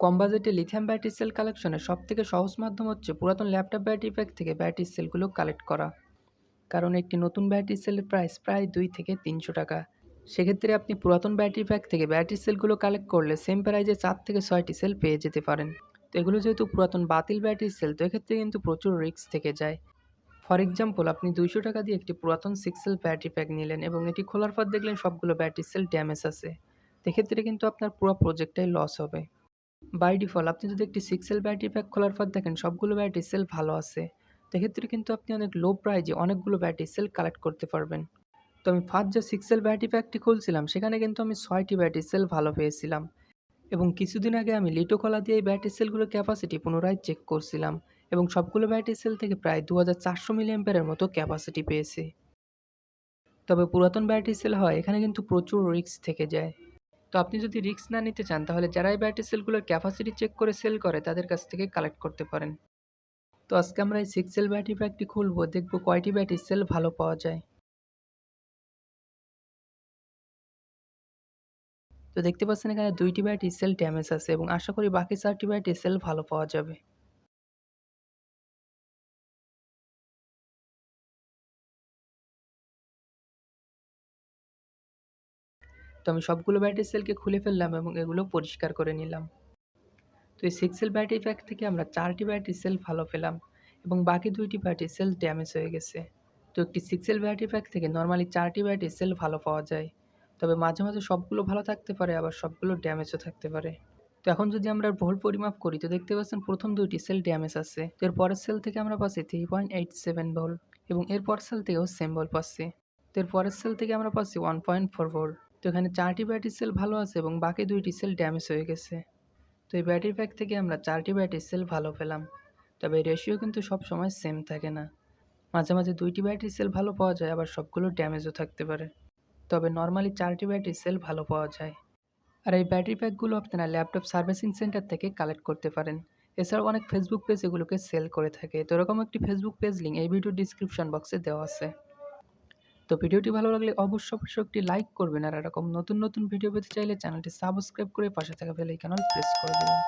কম বাজেটে lithium battery sell কালেকশনের সবথেকে সহজ মাধ্যম হচ্ছে পুরাতন ল্যাপটপ ব্যাটারি প্যাক থেকে ব্যাটারি সেলগুলো কালেক্ট করা। কারণ একটি নতুন ব্যাটারি সেলের প্রাইস প্রায় দুই থেকে তিনশো টাকা। সেক্ষেত্রে আপনি পুরাতন ব্যাটারি প্যাক থেকে ব্যাটারি সেলগুলো কালেক্ট করলে সেম প্রাইজে চার থেকে ছয়টি সেল পেয়ে যেতে পারেন। তো এগুলো যেহেতু পুরাতন বাতিল ব্যাটারি সেল, তো এক্ষেত্রে কিন্তু প্রচুর রিস্ক থেকে যায়। ফর এক্সাম্পল, আপনি দুইশো টাকা দিয়ে একটি পুরাতন সিক্স সেল ব্যাটারি প্যাক নিলেন এবং এটি খোলার পর দেখলেন সবগুলো ব্যাটারি সেল ড্যামেজ আছে। সেক্ষেত্রে কিন্তু আপনার পুরো প্রজেক্টটাই লস হবে। বাই ডিফল্ট আপনি যদি একটি সিক্স সেল ব্যাটারি প্যাক খোলার পর দেখেন সবগুলো ব্যাটারি সেল ভালো আছে। সেক্ষেত্রে কিন্তু আপনি অনেক লো প্রাইজে অনেকগুলো ব্যাটারি সেল কালেক্ট করতে পারবেন। তো আমি ফার্স্ট যে সিক্স সেল ব্যাটারি প্যাকটি খুলছিলাম, সেখানে কিন্তু আমি ছয়টি ব্যাটারি সেল ভালো পেয়েছিলাম। এবং কিছুদিন আগে আমি লিটো কলা দিয়ে এই ব্যাটারি সেলগুলোর ক্যাপাসিটি পুনরায় চেক করছিলাম এবং সবগুলো ব্যাটারি সেল থেকে প্রায় দু হাজার চারশো মিলিয়াম্পারের মতো ক্যাপাসিটি পেয়েছি। তবে পুরাতন ব্যাটারি সেল হয়, এখানে কিন্তু প্রচুর রিস্ক থেকে যায়। তো আপনি যদি রিস্ক না নিতে চান, তাহলে যারা এই ব্যাটারি সেলগুলোর ক্যাপাসিটি চেক করে সেল করে, তাদের কাছ থেকে কালেক্ট করতে পারেন। তো আজকে আমরা এই সিক্স সেল ব্যাটারি প্যাকটি খুলবো, দেখব কয়টি ব্যাটারি সেল ভালো পাওয়া যায়। তো দেখতে পাচ্ছেন এখানে দুইটি ব্যাটারি সেল ড্যামেজ আছে এবং আশা করি বাকি চারটি ব্যাটারি সেল ভালো পাওয়া যাবে। তো আমি সবগুলো ব্যাটারি সেলকে খুলে ফেললাম এবং এগুলো পরিষ্কার করে নিলাম। তো এই সিক্স সেল ব্যাটারি প্যাক থেকে আমরা চারটি ব্যাটারি সেল ভালো পেলাম এবং বাকি দুইটি ব্যাটারি সেল ড্যামেজ হয়ে গেছে। তো একটি সিক্স সেল ব্যাটারি প্যাক থেকে নর্মালি চারটি ব্যাটারি সেল ভালো পাওয়া যায়। তবে মাঝে মাঝে সবগুলো ভালো থাকতে পারে, আবার সবগুলো ড্যামেজও থাকতে পারে। তো এখন যদি আমরা ভুল পরিমাপ করি, তো দেখতে পাচ্ছেন প্রথম দুইটি সেল ড্যামেজ আছে। তো এর পরের সেল থেকে আমরা পাচ্ছি থ্রি পয়েন্ট এইট সেভেন ভোল এবং এর পরের সেল থেকেও সেম ভোল পাচ্ছি। তো এর পরের সেল থেকে আমরা পাচ্ছি ওয়ান পয়েন্ট ফোর ভোল তো এখানে চারটি ব্যাটারি সেল ভালো আছে এবং বাকি দুইটি সেল ড্যামেজ হয়ে গেছে। তো এই ব্যাটারি প্যাক থেকে আমরা চারটি ব্যাটারি সেল ভালো পেলাম। তবে রেশিও কিন্তু সব সময় সেম থাকে না। মাঝে মাঝে দুইটি ব্যাটারি সেল ভালো পাওয়া যায়, আবার সবগুলো ড্যামেজও থাকতে পারে। তবে নর্মালি চারটি ব্যাটারি সেল ভালো পাওয়া যায়। আর এই ব্যাটারি প্যাকগুলো আপনারা ল্যাপটপ সার্ভিসিং সেন্টার থেকে কালেক্ট করতে পারেন। এছাড়াও অনেক ফেসবুক পেজ এগুলোকে সেল করে থাকে। তো এরকম একটি ফেসবুক পেজ লিঙ্ক এই ভিডিও ডিসক্রিপশন বক্সে দেওয়া আছে। তো ভিডিওটি ভালো লাগলে অবশ্যই অবশ্যই একটি লাইক করবেন। আর এরকম নতুন নতুন ভিডিও পেতে চাইলে চ্যানেলটি সাবস্ক্রাইব করে পাশে থাকা বেল আইকন প্রেস করে দেবেন।